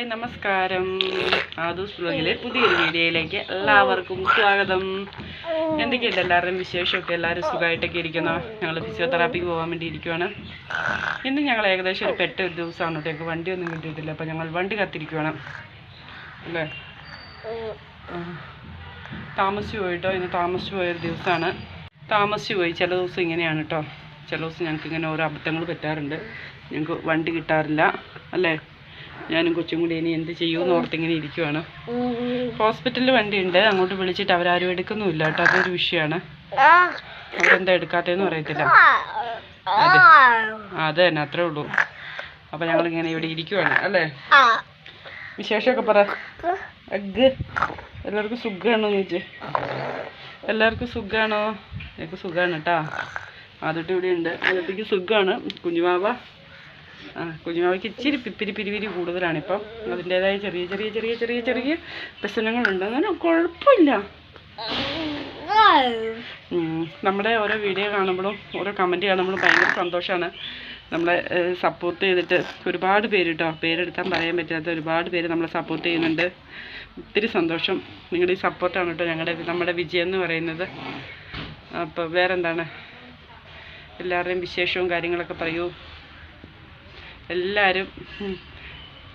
Hi നമസ്കാരം. ആദൂസ് ബ്ലോഗിലെ പുതിയൊരു വീഡിയോയിലേക്ക് എല്ലാവർക്കും സ്വാഗതം. എന്തൊക്കെയുണ്ട് എല്ലാവരുടെയും വിശേഷമൊക്കെ? എല്ലാവരും സുഖമായിട്ടൊക്കെ ഇരിക്കുന്നു? ഞങ്ങൾ ഫിസിയോതെറാപ്പിക്ക് പോകാൻ വേണ്ടി ഇരിക്കുവാണ്. ഇന്ന് ഞങ്ങൾ ഏകദേശം ഒരു പെട്ട ഒരു ദിവസമാണ് ഞങ്ങൾക്ക് വണ്ടിയൊന്നും കിട്ടിയിട്ടില്ല. അപ്പോൾ ഞങ്ങൾ വണ്ടി കത്തിരിക്കുവാണ്. അല്ലേ. താമസിച്ചു പോയിട്ടോ? ഇന്ന് താമസിച്ചു പോയൊരു ദിവസമാണ്. താമസിച്ചു പോയി. ചില ദിവസം ഇങ്ങനെയാണ് കേട്ടോ. ചില ദിവസം ഞങ്ങൾക്ക് ഇങ്ങനെ ഓരോ അബദ്ധങ്ങൾ പറ്റാറുണ്ട്. ഞങ്ങൾക്ക് വണ്ടി കിട്ടാറില്ല. അല്ലേ? ഞാനും കൊച്ചും കൂടി ഇനി എന്ത് ചെയ്യുമെന്ന് ഓർത്ത് ഇങ്ങനെ ഇരിക്കുവാണ്. ഹോസ്പിറ്റലിൽ വണ്ടിയുണ്ട്. അങ്ങോട്ട് വിളിച്ചിട്ട് അവരാരും എടുക്കുന്നുമില്ല കേട്ടോ. അതൊരു വിഷയമാണ് അവരെന്താ എടുക്കാത്തതെന്ന് അറിയത്തില്ല അതെ. അത് തന്നെ അത്രേ ഉള്ളൂ. അപ്പം ഞങ്ങളിങ്ങനെ ഇവിടെ ഇരിക്കുവാണ് അല്ലേ? വിശേഷമൊക്കെ പറ. അഗ് എല്ലാവർക്കും സുഖമാണോ ചോദിച്ചേ എല്ലാവർക്കും സുഖമാണോ എനിക്ക് സുഖമാണ് കേട്ടാ. ആദ്യത്തെ ഇവിടെ ഉണ്ട്. ആദ്യത്തേക്ക് സുഖമാണ് കുഞ്ഞുമാവ. കുഞ്ഞുമാവയ്ക്ക് ഇച്ചിരി പിപ്പിരി കൂടുതലാണ് ഇപ്പം അതിന്റേതായ ചെറിയ ചെറിയ ചെറിയ ചെറിയ ചെറിയ പ്രശ്നങ്ങളുണ്ട്. അങ്ങനെ കുഴപ്പമില്ല. നമ്മുടെ ഓരോ വീഡിയോ കാണുമ്പോഴും ഓരോ കമന്റ് കാണുമ്പോഴും ഭയങ്കര സന്തോഷമാണ്. നമ്മളെ സപ്പോർട്ട് ചെയ്തിട്ട് ഒരുപാട് പേര് കേട്ടോ പേരെടുത്താൻ പറയാൻ പറ്റാത്ത ഒരുപാട് പേര് നമ്മളെ സപ്പോർട്ട് ചെയ്യുന്നുണ്ട്. ഒത്തിരി സന്തോഷം. നിങ്ങളുടെ ഈ സപ്പോർട്ടാണ് കേട്ടോ ഞങ്ങളുടെ നമ്മുടെ വിജയം എന്ന് പറയുന്നത്. അപ്പോൾ വേറെന്താണ്? എല്ലാവരുടെയും വിശേഷവും കാര്യങ്ങളൊക്കെ പറയൂ. എല്ലാവരും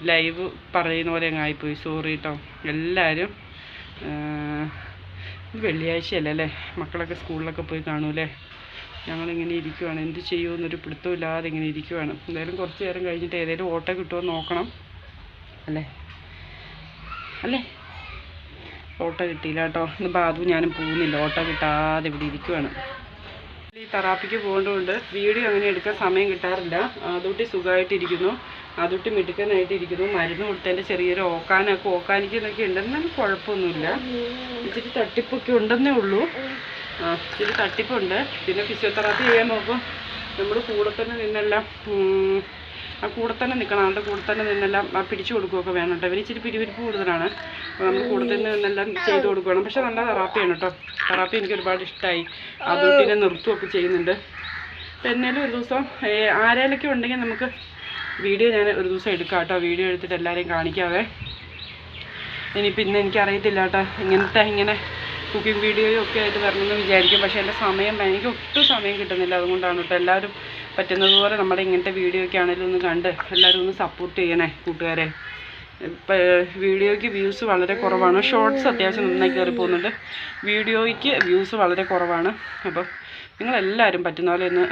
ലൈവ് പറയുന്ന പോലെ ആയിപ്പോയി. സോറി കേട്ടോ എല്ലാവരും വെള്ളിയാഴ്ചയല്ലേ അല്ലേ? മക്കളൊക്കെ സ്കൂളിലൊക്കെ പോയി കാണൂലേ ഞങ്ങളിങ്ങനെ ഇരിക്കുവാണ്. എന്ത് ചെയ്യുമെന്നൊരു പിടുത്തമില്ലാതെ ഇങ്ങനെ ഇരിക്കുവാണ്. എന്തായാലും കുറച്ച് നേരം കഴിഞ്ഞിട്ട് ഏതെങ്കിലും ഓട്ടോ കിട്ടുമോ നോക്കണം. അല്ലേ? അല്ലേ? ഓട്ടോ കിട്ടിയില്ല കേട്ടോ. ഇന്ന് ബാബു ഞാനും പോകുന്നില്ല. ഓട്ടോ കിട്ടാതെ ഇവിടെ ഇരിക്കുവാണ്. ഈ തെറാപ്പിക്ക് പോകേണ്ടതുകൊണ്ട് വീഡിയോ അങ്ങനെ എടുക്കാൻ സമയം കിട്ടാറില്ല. അതുട്ടി സുഖമായിട്ടിരിക്കുന്നു. അതുട്ടി മിടുക്കനായിട്ട് ഇരിക്കുന്നു മരുന്ന് കൊടുത്തതിന്റെ ചെറിയൊരു ഓക്കാനൊക്കെ ഓക്കാനിക്കുന്നൊക്കെ ഉണ്ടെന്നാലും കുഴപ്പമൊന്നുമില്ല. ഇച്ചിരി തട്ടിപ്പൊക്കെ ഉണ്ടെന്നേ ഉള്ളൂ. ഇച്ചിരി തട്ടിപ്പുണ്ട്. പിന്നെ ഫിസിയോതെറാപ്പി ചെയ്യാൻ നോക്കും. നമ്മൾ കൂടെ തന്നെ നിന്നെല്ലാം ആ കൂടെ തന്നെ നിൽക്കണം ആളുടെ കൂടെ തന്നെ നിന്നെല്ലാം പിടിച്ചു കൊടുക്കുകയൊക്കെ വേണം കേട്ടോ. ഇവർ ഇച്ചിരി പിരിവിരിപ്പ് കൂടുതലാണ്. അപ്പോൾ നമ്മൾ കൂടെ തന്നെ നിന്നെല്ലാം ചെയ്ത് കൊടുക്കണം. പക്ഷെ നല്ല തെറാപ്പിയാണ് കേട്ടോ. തെറാപ്പി എനിക്ക് ഒരുപാട് ഇഷ്ടമായി അതുകൊണ്ടിനെ നിർത്തുകയൊക്കെ ചെയ്യുന്നുണ്ട്. അപ്പം എന്നാലും ഒരു ദിവസം ആരേലൊക്കെ ഉണ്ടെങ്കിൽ നമുക്ക് വീഡിയോ ഞാൻ ഒരു ദിവസം എടുക്കാം കേട്ടോ. വീഡിയോ എടുത്തിട്ട് എല്ലാവരെയും കാണിക്കാവേ. ഇനിയിപ്പോൾ ഇന്ന് എനിക്കറിയത്തില്ല കേട്ടോ. ഇങ്ങനത്തെ ഇങ്ങനെ കുക്കിംഗ് വീഡിയോയും ഒക്കെ ആയിട്ട് വരണമെന്ന് വിചാരിക്കും. പക്ഷേ എന്റെ സമയം എനിക്ക് ഒട്ടും സമയം കിട്ടുന്നില്ല. അതുകൊണ്ടാണ് കേട്ടോ എല്ലാവരും പറ്റുന്നത് പോലെ നമ്മുടെ ഇങ്ങനത്തെ വീഡിയോ ഒക്കെ ആണെങ്കിലും ഒന്ന് കണ്ട് എല്ലാവരും ഒന്ന് സപ്പോർട്ട് ചെയ്യണേ കൂട്ടുകാരെ. വീഡിയോയ്ക്ക് വ്യൂസ് വളരെ കുറവാണ്. ഷോർട്സ് അത്യാവശ്യം നന്നായി കയറി പോകുന്നുണ്ട്. വീഡിയോയ്ക്ക് വ്യൂസ് വളരെ കുറവാണ്. അപ്പം നിങ്ങളെല്ലാവരും പറ്റുന്ന പോലെ ഒന്ന്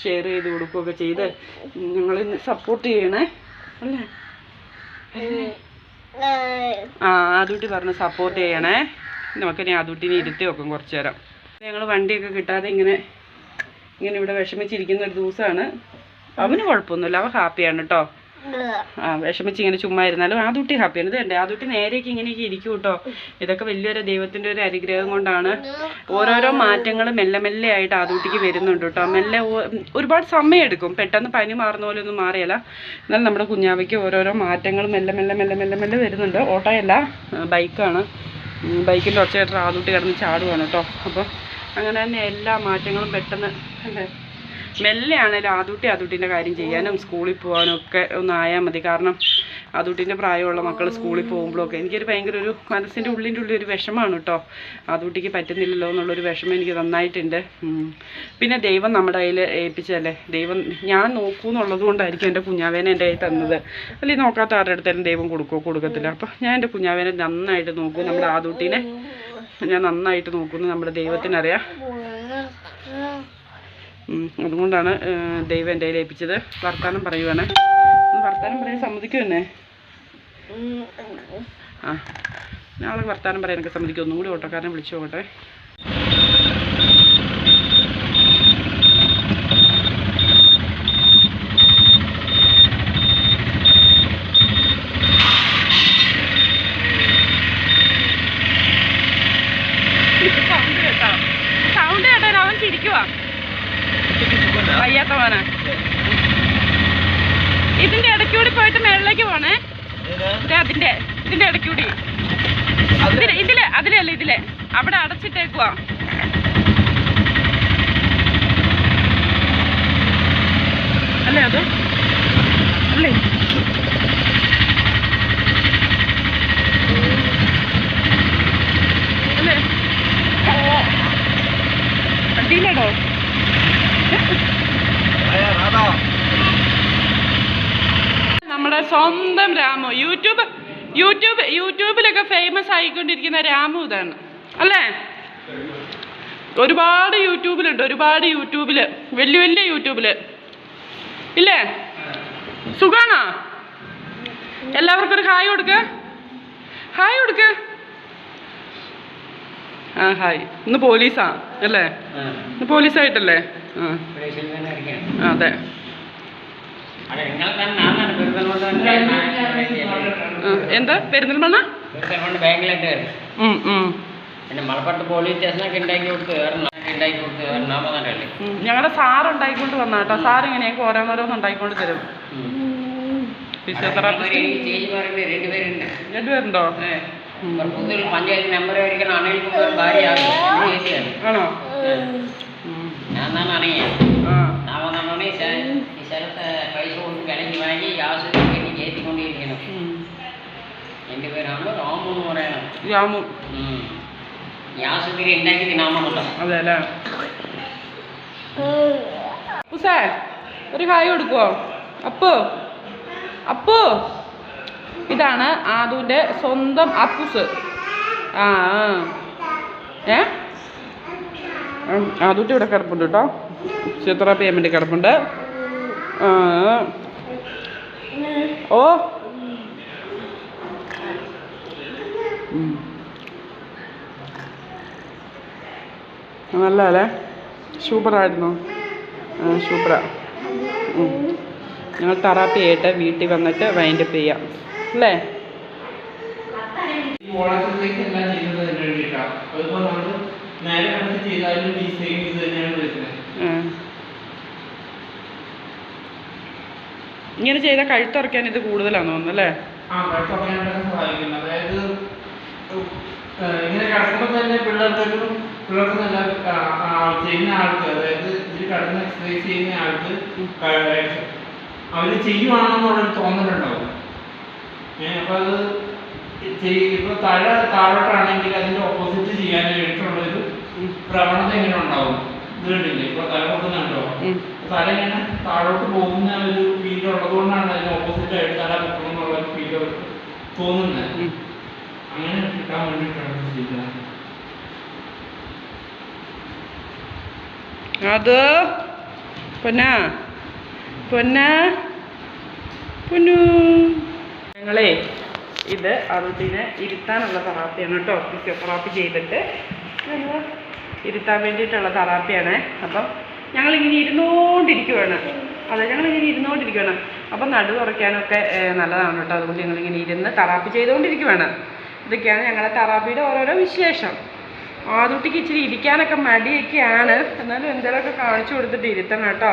ഷെയർ ചെയ്ത് കൊടുക്കുകയൊക്കെ ചെയ്ത് ഞങ്ങൾ സപ്പോർട്ട് ചെയ്യണേ. അല്ലേ? ആ ആദൂട്ടി പറഞ്ഞ് സപ്പോർട്ട് ചെയ്യണേ. നമുക്കിനി ആദൂട്ടിനെ ഇരുത്തി വെക്കും കുറച്ചു നേരം. ഞങ്ങൾ വണ്ടിയൊക്കെ കിട്ടാതെ ഇങ്ങനെ ഇങ്ങനെ ഇവിടെ വിഷമിച്ചിരിക്കുന്ന ഒരു ദിവസമാണ് അവന് കുഴപ്പമൊന്നുമില്ല അവൻ ഹാപ്പിയാണ് കേട്ടോ ആ വിഷമിച്ച് ഇങ്ങനെ ചുമ്മാ ഇരുന്നാലും ആദൂട്ടി ഹാപ്പിയാണ്. ഇത് കണ്ടേ തുട്ടി നേരെയൊക്കെ ഇങ്ങനെയൊക്കെ ഇരിക്കും കേട്ടോ ഇതൊക്കെ വലിയൊരു ദൈവത്തിന്റെ ഒരു അനുഗ്രഹം കൊണ്ടാണ് ഓരോരോ മാറ്റങ്ങൾ മെല്ലെ മെല്ലെ ആയിട്ട് ആദൂട്ടിക്ക് വരുന്നുണ്ട് കേട്ടോ മെല്ലെ ഒരുപാട് സമയം എടുക്കും. പെട്ടെന്ന് പനി മാറുന്ന പോലെ ഒന്നും മാറിയല്ല. എന്നാലും നമ്മുടെ കുഞ്ഞാവയ്ക്ക് ഓരോരോ മാറ്റങ്ങൾ മെല്ലെ മെല്ലെ മെല്ലെ മെല്ലെ മെല്ലെ വരുന്നുണ്ട്. ഓട്ടോയല്ല ബൈക്കാണ്. ബൈക്കിന്റെ ഒച്ചയായിട്ട് ആദൂട്ടി കിടന്ന് ചാടുവാണ് കേട്ടോ അപ്പോൾ അങ്ങനെ തന്നെ എല്ലാ മാറ്റങ്ങളും പെട്ടെന്ന് അല്ലേ? മെല്ലെയാണേലും ആദൂട്ടി ആദൂട്ടിന്റെ കാര്യം ചെയ്യാനും സ്കൂളിൽ പോകാനും ഒക്കെ ഒന്ന് ആയാൽ മതി. കാരണം ആദൂട്ടിന്റെ പ്രായമുള്ള മക്കൾ സ്കൂളിൽ പോകുമ്പോഴൊക്കെ എനിക്കൊരു ഭയങ്കര ഒരു മനസ്സിന്റെ ഉള്ളിന്റെ ഉള്ളിൽ ഒരു വിഷമാണ് കേട്ടോ. ആദൂട്ടിക്ക് പറ്റുന്നില്ലല്ലോ എന്നുള്ളൊരു വിഷമം എനിക്ക് നന്നായിട്ടുണ്ട്. പിന്നെ ദൈവം നമ്മുടെ കയ്യിൽ ഏൽപ്പിച്ചതല്ലേ? ദൈവം ഞാൻ നോക്കൂ എന്നുള്ളത് കൊണ്ടായിരിക്കും എന്റെ കുഞ്ഞാവേനെ എന്റെ കയ്യിൽ തന്നത്. അല്ലെങ്കിൽ നോക്കാത്ത ആരുടെ അടുത്തേലും ദൈവം കൊടുക്കുമോ കൊടുക്കത്തില്ല. അപ്പോൾ ഞാൻ എന്റെ കുഞ്ഞാവേനെ നന്നായിട്ട് നോക്കും. നമ്മുടെ ആദൂട്ടിനെ ഞാൻ നന്നായിട്ട് നോക്കുന്നു നമ്മുടെ ദൈവത്തിനറിയാം. അതുകൊണ്ടാണ് ദൈവം എന്റെ കയ്യിൽ ഏൽപ്പിച്ചത്. വർത്താനം പറയുവാണ് വർത്താനം പറയാൻ സമ്മതിക്കും എന്നെ? ആ നാളെ വർത്താനം പറയാനൊക്കെ സമ്മതിക്കും. ഒന്നും കൂടി ഓട്ടോക്കാരനെ വിളിച്ചു നോക്കട്ടെ. വയ്യാത്തവനാ ഇതിന്റെ ഇടയ്ക്കൂടി പോയിട്ട് മേളിലേക്ക് പോണേ. അതിന്റെ ഇതിന്റെ ഇടയ്ക്കൂടി ഇതിലെ ഇതിലെ അതിലല്ല ഇതിലെ? അവിടെ അടച്ചിട്ടേക്കുവാ. അല്ലേ അത്? അല്ലേ? അല്ലേ? അതിലടോ ഞങ്ങളെ സ്വന്തം രാമു. യൂട്യൂബ് യൂട്യൂബ് യൂട്യൂബിലൊക്കെ ഫേമസ് ആയിക്കൊണ്ടിരിക്കുന്ന രാമു ഇതാണ്. അല്ലേ? ഒരുപാട് യൂട്യൂബിലുണ്ട് ഒരുപാട് യൂട്യൂബിൽ വലിയ വലിയ യൂട്യൂബിൽ ഇല്ലേ? സുഖാണോ? എല്ലാവർക്കും ഒരു ഹായ് കൊടുക്ക. ഹായ് കൊടുക്ക. ആ ഹായ്. ഇന്ന് പോലീസാ അല്ലേ? ഇന്ന് പോലീസായിട്ടല്ലേ? ആ അതെ. എന്താ? പെരുന്തൽമണ്ണ. പിന്നെ മലപ്പുറത്ത് പോലീസ് സ്റ്റേഷനൊക്കെ ഉണ്ടാക്കി കൊടുത്ത്. ഞങ്ങളുടെ സാർ ഉണ്ടായിക്കൊണ്ട് വന്ന കേട്ടോ സാർ ഇങ്ങനെ ഞങ്ങൾക്ക് ഓരോന്നോരോന്ന് ഉണ്ടായിക്കൊണ്ട് തരും. ഫിസിയോതെറാപ്പിസ്റ്റ് രണ്ടുപേരുണ്ട്? പഞ്ചായത്ത് ആയിരിക്കണം. ചേച്ചിയാണ് ആണോ? ഞാൻ തന്നെ അറിയാം ആ ഞാൻ വന്നോണ്ട് ഈ സ്ഥ- ഈ സ്ഥലത്ത് പൈസ കൊടുത്ത് വിലയ്ക്ക് വാങ്ങി ആശുപത്രിക്ക് വേണ്ടി കയറ്റിക്കൊണ്ടിരിക്കണം ഉം. എന്റെ പേരാണ് രാമു എന്ന് പറയണം രാമു ഉം. ഈ ആശുപത്രി ഉണ്ടാക്കിയത് നാമമുണ്ടോ അതെ അല്ലേ ഉസേ ഒരു ഹായ് കൊടുക്കുവോ? അപ്പു അപ്പു. ഇതാണ് ആദുവിന്റെ സ്വന്തം അപ്പുസ്. ആ. ഏ? ഉം, ഇവിടെ കിടപ്പുണ്ട് കേട്ടോ. ചിത്ര പേയ്മെന്റ് കിടപ്പുണ്ട്. ഓ നല്ല അല്ലേ സൂപ്പറായിരുന്നു സൂപ്പറാ. ഞങ്ങൾ തെറാപ്പി ആയിട്ട് വീട്ടിൽ വന്നിട്ട് വൈൻഡപ്പ് ചെയ്യാം. അല്ലേ. ഇങ്ങനെ ചെയ്താൽ കഴുത്തുറക്കാൻ ഇത് കൂടുതലാണ് തോന്നുന്നു അല്ലേ? ഇങ്ങനെ കിടക്കുമ്പോൾ തന്നെ പിള്ളേർക്കൊരു ആ, ചെയ്യുന്ന ആൾക്ക് അതായത് ഇതിൽ കടന്ന് എക്സസൈസ് ചെയ്യുന്ന ആൾക്ക് അവർ ചെയ്യുവാണെന്നുള്ളൊരു തോന്നലുണ്ടാവും. ഏഹ് അപ്പോൾ അത് ചെയ്- ഇപ്പൊ താഴെ താഴോട്ടാണെങ്കിൽ അതിന്റെ ഓപ്പോസിറ്റ് ചെയ്യാൻ വേണ്ടിയിട്ടുള്ളൊരു പ്രവണത എങ്ങനെ ഉണ്ടാവും. ഇത് കണ്ടില്ലേ ഇപ്പൊ തല പൊക്കുന്നുണ്ടോ. തല ഇങ്ങനെ താഴോട്ട് പോകുന്ന ഒരു ഫീൽ ഉള്ളതുകൊണ്ടാണ് അതിന് ഓപ്പോസിറ്റ് ആയിട്ട് തല പൊക്കണം എന്നുള്ള ഒരു ഫീൽ തോന്നുന്നത്. അങ്ങനെ കിട്ടാൻ വേണ്ടിയിട്ടാണ് ചെയ്യുന്നത്. അത് പൊന്ന പൊന്ന പൊന്നു ഞങ്ങളെ ഇത് അറുതിനെ ഇരുത്താനുള്ള തറാപ്പിയാണ് കേട്ടോ. ഫിസിയോതെറാപ്പി ചെയ്തിട്ട് ഇരുത്താൻ വേണ്ടിയിട്ടുള്ള തറാപ്പിയാണ്. അപ്പം ഞങ്ങളിങ്ങനെ ഇരുന്നുകൊണ്ടിരിക്കുവാണ് അതെ ഞങ്ങളിങ്ങനെ ഇരുന്നുകൊണ്ടിരിക്കുകയാണ് അപ്പം നടു കുറയ്ക്കാനൊക്കെ നല്ലതാണ് കേട്ടോ. അതുകൊണ്ട് ഞങ്ങളിങ്ങനെ ഇരുന്ന് തറാപ്പി ചെയ്തുകൊണ്ടിരിക്കുവാണ് ഇതൊക്കെയാണ് ഞങ്ങളുടെ തറാപ്പിയുടെ ഓരോരോ വിശേഷം. ആദൂട്ടിക്ക് ഇച്ചിരി ഇരിക്കാനൊക്കെ മടിയൊക്കെയാണ്. എന്നാലും എന്തെങ്കിലുമൊക്കെ കാണിച്ചു കൊടുത്തിട്ട് ഇരുത്തണം കേട്ടോ.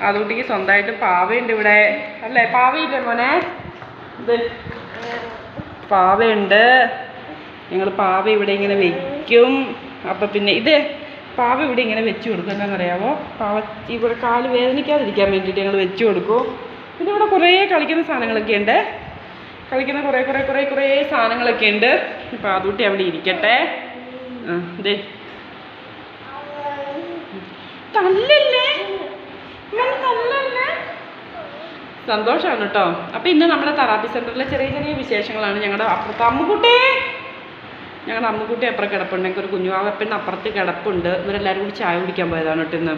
ആദൂട്ടിക്ക് സ്വന്തമായിട്ട് പാവയുണ്ട് ഇവിടെ. അല്ലേ? പാവയില്ലേ മോനെ? ഇത്. പാവയുണ്ട്. ഞങ്ങൾ പാവ ഇവിടെ ഇങ്ങനെ വെക്കും. അപ്പം പിന്നെ ഇത് പാവ ഇവിടെ ഇങ്ങനെ വെച്ച് കൊടുക്കും. എന്താണെന്നറിയാമോ പാവ ഇവിടെ കാൽ വേദനിക്കാതിരിക്കാൻ വേണ്ടിയിട്ട് ഞങ്ങൾ വെച്ച് കൊടുക്കും. പിന്നെ ഇവിടെ കുറേ കളിക്കുന്ന സാധനങ്ങളൊക്കെ ഉണ്ട്. കളിക്കുന്ന കുറേ കുറേ കുറേ കുറേ സാധനങ്ങളൊക്കെ ഉണ്ട്. ഇപ്പം അതുകൂട്ടി അവിടെ ഇരിക്കട്ടെ. ദേ. സന്തോഷമാണ് കേട്ടോ അപ്പം ഇന്ന് നമ്മുടെ തെറാപ്പി സെന്ററിലെ ചെറിയ ചെറിയ വിശേഷങ്ങളാണ് ഞങ്ങളുടെ അപ്പുറത്തെ അമ്മുക്കുട്ടി. ഞങ്ങളുടെ അമ്മുക്കുട്ടി അപ്പുറം കിടപ്പുണ്ട്. ഞങ്ങൾക്ക് ഒരു കുഞ്ഞുവാവപ്പെണ്ണ് അപ്പുറത്ത് കിടപ്പുണ്ട്. ഇവരെല്ലാവരും കൂടി ചായ കുടിക്കാൻ പോയതാണ് കേട്ടോ ഇന്ന്.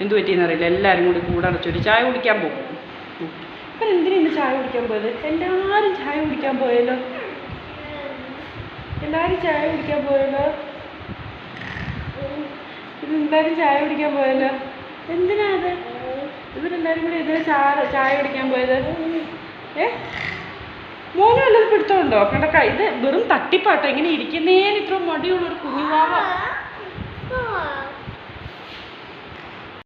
എന്ത് പറ്റിയെന്ന് അറിയില്ല. എല്ലാവരും കൂടി കൂടെ അടച്ചൊരു ചായ കുടിക്കാൻ പോകും. എന്തിനാ ഇന്ന് ചായ കുടിക്കാൻ പോയത്? എല്ലാവരും ചായ കുടിക്കാൻ പോയല്ലോ. എല്ലാവരും ചായ കുടിക്കാൻ പോയല്ലോ. ഇത് എല്ലാവരും ചായ കുടിക്കാൻ പോയല്ലോ. എന്തിനാ അത്? ഇവരെല്ലാവരും കൂടി ഇതിന് ചായ ചായ കുടിക്കാൻ പോയത്. ഏ? മോനും വല്ലത് പിടുത്തമുണ്ടോ? കണ്ടക്ക ഇത് വെറും തട്ടിപ്പാട്ടോ. ഇങ്ങനെ ഇരിക്കുന്നേന് ഇത്ര മടിയുള്ളൊരു കുഞ്ഞുവാവ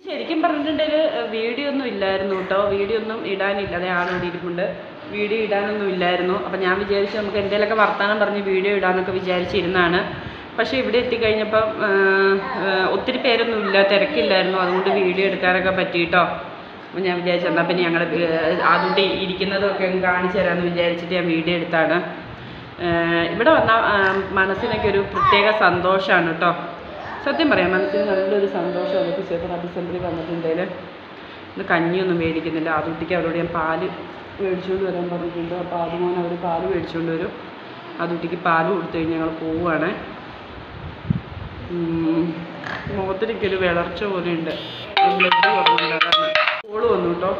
ശരിക്കും പറഞ്ഞിട്ടുണ്ടെങ്കിൽ വീഡിയോ ഒന്നും ഇല്ലായിരുന്നു കേട്ടോ. വീഡിയോ ഒന്നും ഇടാനില്ല അതേ ആളോട് ഇരിപ്പുണ്ട്. വീഡിയോ ഇടാനൊന്നും ഇല്ലായിരുന്നു. അപ്പം ഞാൻ വിചാരിച്ചു നമുക്ക് എന്തെങ്കിലുമൊക്കെ വർത്തമാനം പറഞ്ഞ് വീഡിയോ ഇടാമെന്നൊക്കെ വിചാരിച്ചിരുന്നതാണ്. പക്ഷേ ഇവിടെ എത്തിക്കഴിഞ്ഞപ്പം ഒത്തിരി പേരൊന്നും ഇല്ല തിരക്കില്ലായിരുന്നു. അതുകൊണ്ട് വീഡിയോ എടുക്കാനൊക്കെ പറ്റിയിട്ടോ. അപ്പം ഞാൻ വിചാരിച്ചു എന്നാൽ പിന്നെ ഞങ്ങൾ അതുകൊണ്ട് ഇരിക്കുന്നതൊക്കെ കാണിച്ചു തരാമെന്ന് വിചാരിച്ചിട്ട് ഞാൻ വീഡിയോ എടുത്താണ്. ഇവിടെ വന്നാൽ മനസ്സിനൊക്കെ ഒരു പ്രത്യേക സന്തോഷമാണ് കേട്ടോ. സത്യം പറയാം മനസ്സിന് നല്ലൊരു സന്തോഷമാണ്. ഫിസിയോതെറാപ്പി സെന്ററിൽ വന്നിട്ടുണ്ടെങ്കിൽ ഇന്ന് കഞ്ഞിയൊന്നും മേടിക്കുന്നില്ല. അതുട്ടിക്ക് അവരോട് ഞാൻ പാൽ മേടിച്ചുകൊണ്ട് വരാൻ പറഞ്ഞിട്ടുണ്ട്. അപ്പോൾ അതുമോൻ അവർ പാൽ മേടിച്ചുകൊണ്ട് വരും. അതുട്ടിക്ക് പാൽ കൊടുത്തു കഴിഞ്ഞ് ഞങ്ങൾ പോവുകയാണ്. മുഖത്തിരിക്കൊരു വിളർച്ച പോലെ ഉണ്ട് കോൾ വന്നു കേട്ടോ.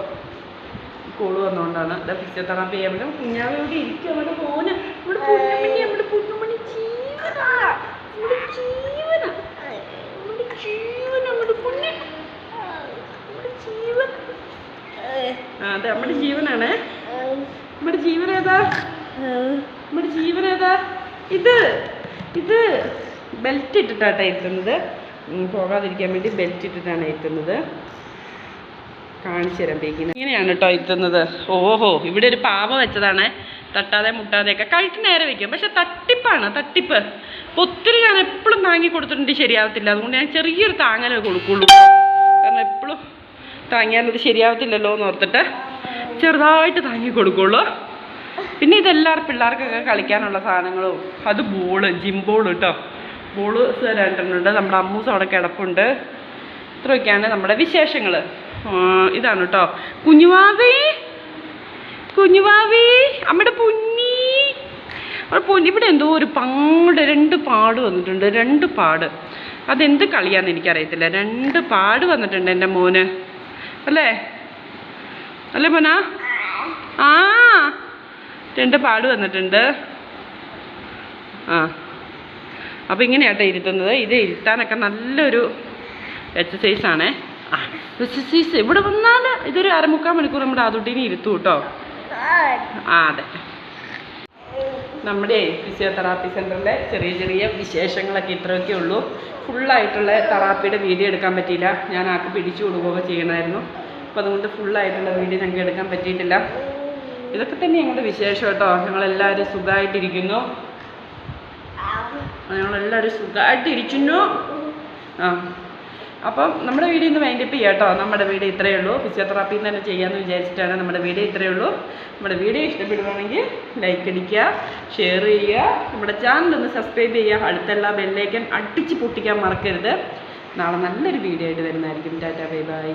കോൾ വന്നുകൊണ്ടാണ് ഇതാ ഫിസിയോതെറാപ്പി ചെയ്യാൻ പറ്റും. കുഞ്ഞാവ് ഇവിടെ ഇരിക്കും അവിടെ പോന് ഇവിടെ പൊന്നുമണി അവിടെ പൊന്നുമണി ജീവനാ ഇവിടെ ജീവനാ ഇവിടെ ജീവനാ നമ്മുടെ പൊന്നെ നമ്മുടെ ജീവൻ ആ അതെ നമ്മുടെ ജീവനാണ്. നമ്മുടെ ജീവൻ ഏതാ നമ്മുടെ ജീവൻ ഏതാ ഇത് ഇത് ബെൽറ്റ് ഇട്ടിട്ടാട്ടെ എത്തുന്നത് പോകാതിരിക്കാൻ വേണ്ടി ബെൽറ്റ് ഇട്ടിട്ടാണ് എത്തുന്നത് കാണിച്ചു തരാം ഇങ്ങനെയാണ് കേട്ടോ എത്തുന്നത് ഓഹോ ഇവിടെ ഒരു പാവ വെച്ചതാണ്. തട്ടാതെ മുട്ടാതെയൊക്കെ. കഴുത്ത് നേരെ വെക്കും. പക്ഷെ തട്ടിപ്പാണ് തട്ടിപ്പ്. ഒത്തിരി ഞാൻ എപ്പോഴും താങ്ങി കൊടുത്തിട്ടുണ്ട് ശരിയാവത്തില്ല. അതുകൊണ്ട് ഞാൻ ചെറിയൊരു താങ്ങലേ കൊടുക്കുള്ളൂ. താങ്ങിയാലത് ശരിയാവത്തില്ലല്ലോ എന്ന് ഓർത്തിട്ട് ചെറുതായിട്ട് താങ്ങി കൊടുക്കുള്ളൂ. പിന്നെ ഇതെല്ലാവരും പിള്ളേർക്കൊക്കെ കളിക്കാനുള്ള സാധനങ്ങളും. അത് ബോൾ ജിം ബോൾ കേട്ടോ ബോൾ രണ്ടെണ്ണമുണ്ട്. നമ്മുടെ അമ്മൂസ് അവിടെ കിടപ്പുണ്ട്. ഇത്രയൊക്കെയാണ് നമ്മുടെ വിശേഷങ്ങൾ ഇതാണ് കേട്ടോ കുഞ്ഞുവാവി? കുഞ്ഞുവാവി? അമ്മയുടെ പൊന്നി? പൊന്നി. ഇവിടെ എന്തോ ഒരു പാട് രണ്ട് പാട് വന്നിട്ടുണ്ട്. രണ്ട് പാട്. അതെന്ത് കളിയാന്ന് എനിക്കറിയത്തില്ല. രണ്ട് പാട് വന്നിട്ടുണ്ട് എന്റെ മോന്. അല്ലേ? അല്ലേ പൊന ആ. രണ്ട് പാട് വന്നിട്ടുണ്ട്. ആ. അപ്പോൾ ഇങ്ങനെയാട്ടോ ഇരുത്തുന്നത്. ഇത് ഇരുത്താനൊക്കെ നല്ലൊരു എക്സസൈസ് ആണേ. ആ. എക്സസൈസ് ഇവിടെ വന്നാൽ ഇതൊരു അരമുക്കാൽ മണിക്കൂർ നമ്മുടെ ആദുട്ടീനെ ഇരുത്തും കേട്ടോ. ആ അതെ. നമ്മുടെ ഫിസിയോതെറാപ്പി സെന്ററിലെ ചെറിയ ചെറിയ വിശേഷങ്ങളൊക്കെ ഇത്രയൊക്കെ ഉള്ളൂ. ഫുള്ളായിട്ടുള്ള തെറാപ്പിയുടെ വീഡിയോ എടുക്കാൻ പറ്റിയില്ല. ഞാൻ ആൾക്ക് പിടിച്ചു കൊടുക്കുകയൊക്കെ ചെയ്യണമായിരുന്നു. അപ്പോൾ അതുകൊണ്ട് ഫുള്ളായിട്ടുള്ള വീഡിയോ ഞങ്ങൾക്ക് എടുക്കാൻ പറ്റിയിട്ടില്ല. ഇതൊക്കെ തന്നെ ഞങ്ങളുടെ വിശേഷം കേട്ടോ. ഞങ്ങളെല്ലാവരും സുഖമായിട്ടിരിക്കുന്നു. ഞങ്ങളെല്ലാവരും സുഖമായിട്ടിരിക്കുന്നു. ആ. അപ്പം നമ്മുടെ വീഡിയോ ഇന്ന് വൈൻഡപ്പ് ചെയ്യാം കേട്ടോ. നമ്മുടെ വീഡിയോ ഇത്രയേ ഉള്ളൂ. ഫിസിയോതെറാപ്പി തന്നെ ചെയ്യാമെന്ന് വിചാരിച്ചിട്ടാണ് നമ്മുടെ വീഡിയോ ഇത്രയേ ഉള്ളൂ. നമ്മുടെ വീഡിയോ ഇഷ്ടപ്പെടുകയാണെങ്കിൽ ലൈക്ക് അടിക്കുക ഷെയർ ചെയ്യുക നമ്മുടെ ചാനൽ ഒന്ന് സബ്സ്ക്രൈബ് ചെയ്യുക അടുത്തുള്ള ബെല്ലേക്കൻ അടിച്ച് പൊട്ടിക്കാൻ മറക്കരുത്. നാളെ നല്ലൊരു വീഡിയോ ആയിട്ട് വരുന്നതായിരിക്കും. Tata bye bye